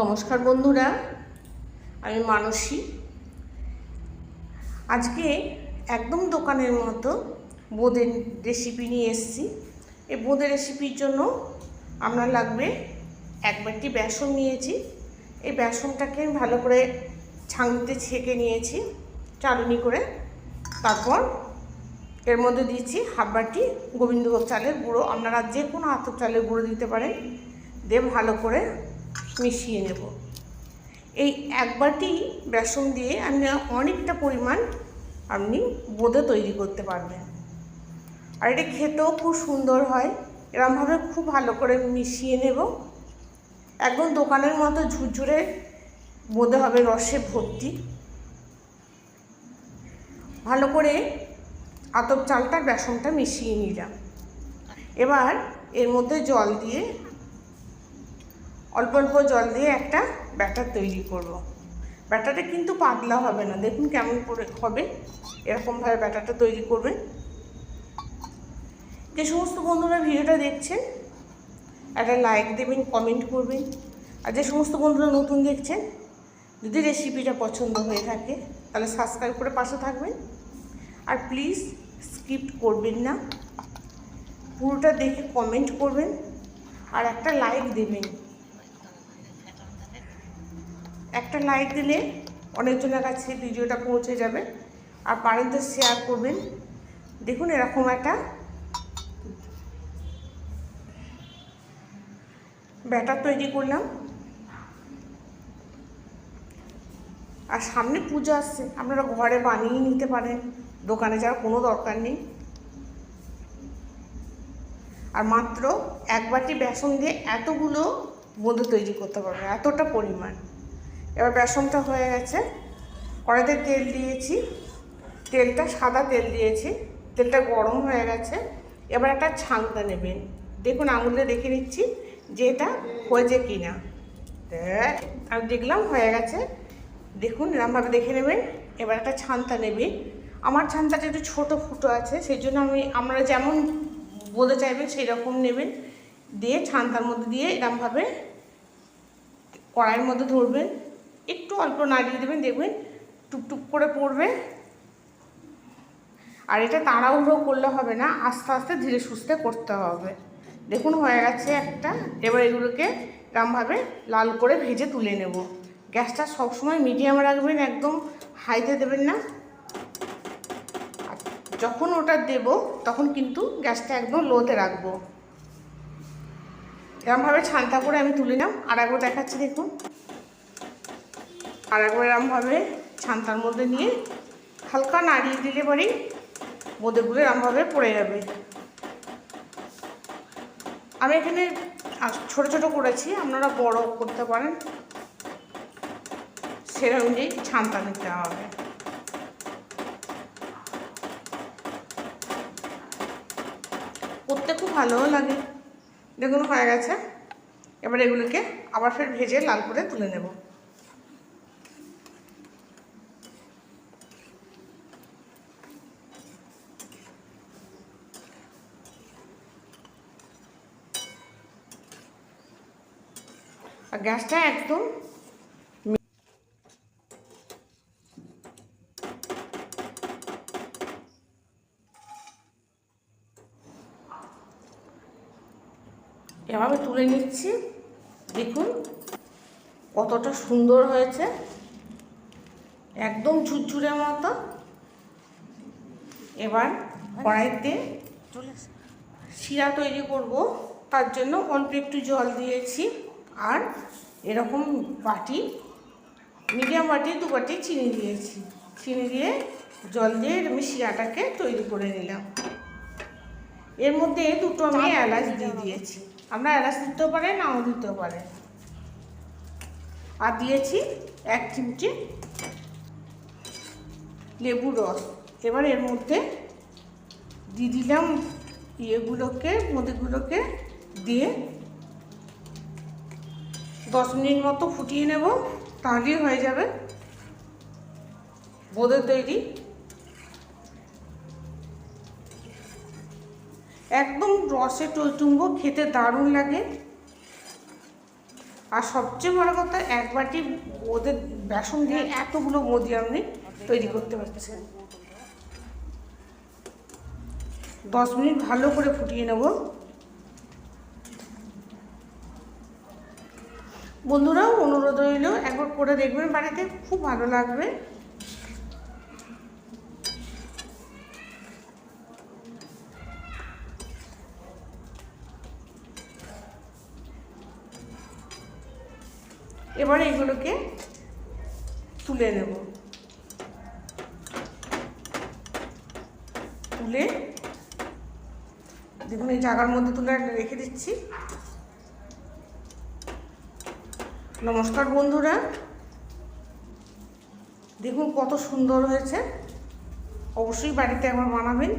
নমস্কার বন্ধুরা, আমি মানসী। আজকে একদম দোকানের মতো বোঁদের রেসিপি নিয়ে এসেছি। এই বোঁদের রেসিপির জন্য আপনার লাগবে এক বাটি বেসন নিয়েছি। এই বেসনটাকে ভালো করে ছাঁকনিতে ছেঁকে নিয়েছি, চালনি করে। তারপর এর মধ্যে দিয়েছি হাফ বাটি গোবিন্দভোগ চালের গুঁড়ো। আপনারা যে কোনো আতপ চালের গুঁড়ো দিতে পারেন। দিয়ে ভালো করে মিশিয়ে নেব। এই এক বাটি বেসন দিয়ে আপনি অনেকটা পরিমাণ আপনি বোঁদে তৈরি করতে পারবেন। আর এটা খেতেও খুব সুন্দর হয়। এরমভাবে খুব ভালো করে মিশিয়ে নেব। একদম দোকানের মতো ঝুরঝুরে বোঁদে হবে রসে ভর্তি। ভালো করে আতপ চালটা বেসনটা মিশিয়ে নিলাম। এবার এর মধ্যে জল দিয়ে অল্প অল্প জল দিয়ে একটা ব্যাটার তৈরি করব। ব্যাটারটা কিন্তু পাতলা হবে না। দেখুন কেমন করে হবে। এরকমভাবে ব্যাটারটা তৈরি করবেন। যে সমস্ত বন্ধুরা ভিডিওটা দেখছেন, একটা লাইক দেবেন কমেন্ট করবেন। আর যে সমস্ত বন্ধুরা নতুন দেখছেন, যদি রেসিপিটা পছন্দ হয়ে থাকে, তাহলে সাবস্ক্রাইব করে পাশে থাকবেন। আর প্লিজ স্কিপ করবেন না। পুরোটা দেখে কমেন্ট করবেন। আর একটা লাইক দেবেন। একটা লাইক দিলে অনেকজনের কাছে ভিডিওটা পৌঁছে যাবে। আর বাড়িতে শেয়ার করবেন। দেখুন এরকম একটা ব্যাটার তৈরি করলাম। আর সামনে পুজো আসছে। আপনারা ঘরে বানিয়ে নিতে পারেন। দোকানে যাওয়ার কোনো দরকার নেই। আর মাত্র এক বাটি বেসন দিয়ে এতগুলো বোঁদে তৈরি করতে পারবেন। এতটা পরিমাণ। এবার বেসনটা হয়ে গেছে। কড়াইতে তেল দিয়েছি। তেলটা সাদা তেল দিয়েছি। তেলটা গরম হয়ে গেছে। এবার একটা ছাঁকটা নেবেন। দেখুন, আঙুলে দেখে নিচ্ছি যে এটা হয়েছে কি না আমি দেখলাম হয়ে গেছে। দেখুন, এরমভাবে দেখে নেবেন। এবার একটা ছানটা নেবে আমার ছানটাটা একটু ছোটো ফুটো আছে, সেই জন্য আমি, আমরা যেমন বলতে চাইবেন, সেই রকম নেবেন। দিয়ে ছানটার মধ্যে দিয়ে এরমভাবে কড়াইয়ের মধ্যে ধরবেন। একটু অল্প নাড়িয়ে দেবেন, দেখবেন টুকটুক করে পড়বে। আর এটা তাড়াহুড়ো করলে হবে না, আস্তে আস্তে ধীরে সুস্থে করতে হবে। দেখুন, হয়ে গেছে একটা। এবার এগুলোকে এরমভাবে লাল করে ভেজে তুলে নেব। গ্যাসটা সবসময় মিডিয়াম রাখবেন, একদম হাইতে দেবেন না। যখন ওটা দেব, তখন কিন্তু গ্যাসটা একদম লোতে রাখব। এরমভাবে ছানটা করে আমি তুলে নাম আর একবার দেখাচ্ছি, দেখুন। আর একবার এরমভাবে ছানটার মধ্যে নিয়ে হালকা নাড়িয়ে দিলে পরেই বোঁদেগুলো এরমভাবে পড়ে যাবে। আমি এখানে ছোট ছোট করেছি, আপনারা বড় করতে পারেন। সেরকম অনুযায়ী ছানটা নিতে হবে। করতে খুব ভালোও লাগে। দেখুন হয়ে গেছে। এবার এগুলোকে আবার ফের ভেজে লাল করে তুলে নেব। আর গ্যাসটা একদম এভাবে তুলে নিচ্ছি। দেখুন কতটা সুন্দর হয়েছে। একদম ঝুরঝুরের মতো। এবার কড়াইতে শিরা তৈরি করব। তার জন্য অল্প একটু জল দিয়েছি। আর এরকম বাটি মিডিয়াম বাটি দু বাটি চিনি দিয়েছি। চিনি দিয়ে জল দিয়ে আমি শিরাটাকে তৈরি করে নিলাম। এর মধ্যে দুটো আমি এলাচ দিয়ে দিয়েছি। আপনারা এলাচ দিতেও পারেন নাও দিতেও পারেন আর দিয়েছি এক চিমটি লেবু রস। এবার এর মধ্যে দিয়ে দিলাম ইয়েগুলোকে মুদিগুলোকে দিয়ে দশ মিনিট মতো ফুটিয়ে নেব তাহলেই হয়ে যাবে। বোঁদের তৈরি। একদম রসে টইটুম্ব খেতে দারুণ লাগে। আর সবচেয়ে বড় কথা এক বাটি ওদের বেসন দিয়ে এতগুলো মোদি আপনি তৈরি করতে পারছেন। দশ মিনিট ভালো করে ফুটিয়ে নেব। বন্ধুরাও অনুরোধ রইল, একবার করে দেখবেন বাড়িতে, খুব ভালো লাগবে। এবার এগুলোকে তুলে নেব। তুলে, দেখুন এই জায়গার মধ্যে তুলে রেখে দিচ্ছি। নমস্কার বন্ধুরা। দেখুন কত সুন্দর হয়েছে। অবশ্যই বাড়িতে একবার বানাবেন।